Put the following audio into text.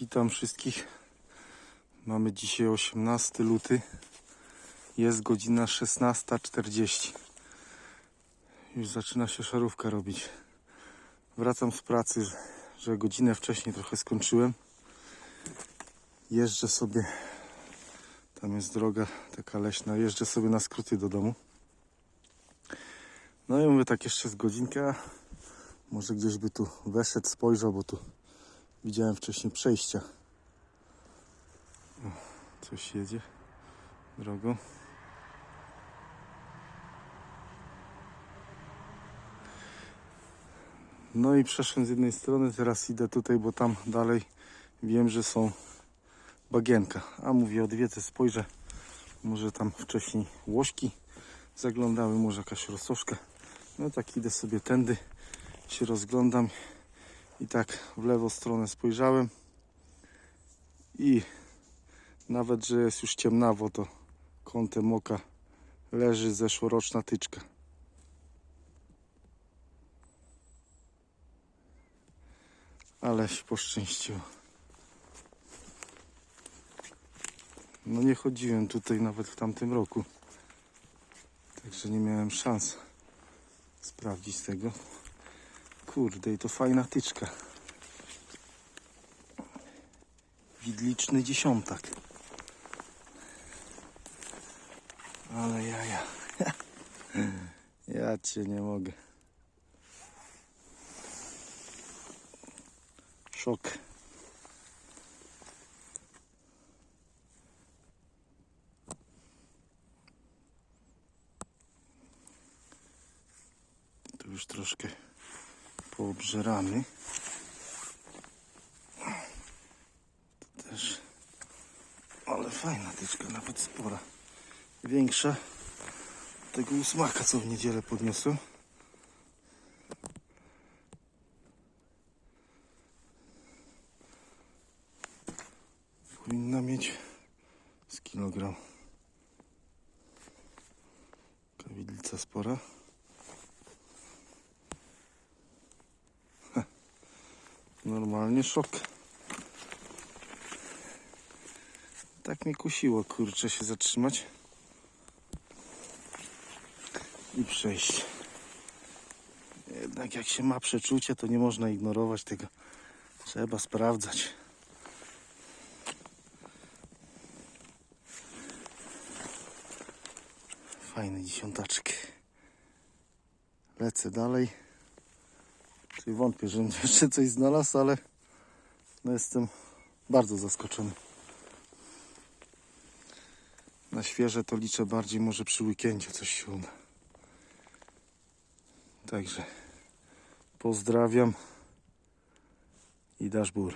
Witam wszystkich. Mamy dzisiaj 18 luty. Jest godzina 16.40. Już zaczyna się szarówka robić. Wracam z pracy, że- godzinę wcześniej trochę skończyłem. Jeżdżę sobie, tam jest droga taka leśna, jeżdżę sobie na skróty do domu. No i mówię tak jeszcze z godzinka, może gdzieś by tu weszedł, spojrzał, bo tu widziałem wcześniej przejścia. O, coś jedzie drogą. No i przeszłem z jednej strony, teraz idę tutaj, bo tam dalej wiem, że są bagienka. A mówię, odwiedzę, spojrzę. Może tam wcześniej łośki zaglądały, może jakaś rososzka. No tak idę sobie tędy, się rozglądam i tak w lewą stronę spojrzałem i nawet, że jest już ciemnawo, to kątem oka leży zeszłoroczna tyczka. Ale się poszczęściło. No nie chodziłem tutaj nawet w tamtym roku. Także nie miałem szans sprawdzić tego. Kurde, i to fajna tyczka. Widliczny dziesiątak. Ale ja, ja. Ja cię nie mogę. Szok. Tu już troszkę poobżerany. To też, ale fajna tyczka, nawet spora. Większa tego ósmaka, co w niedzielę podniosłem. Powinna mieć z kilogram. Kawidlica spora. Normalnie szok. Tak mnie kusiło, kurczę, się zatrzymać i przejść. Jednak jak się ma przeczucie, to nie można ignorować tego. Trzeba sprawdzać. Fajny dziesiątaczek. Lecę dalej. Czyli wątpię, że będzie jeszcze coś znalazł, ale no jestem bardzo zaskoczony. Na świeże to liczę bardziej może przy weekendzie coś się uda. Także pozdrawiam i dasz bór.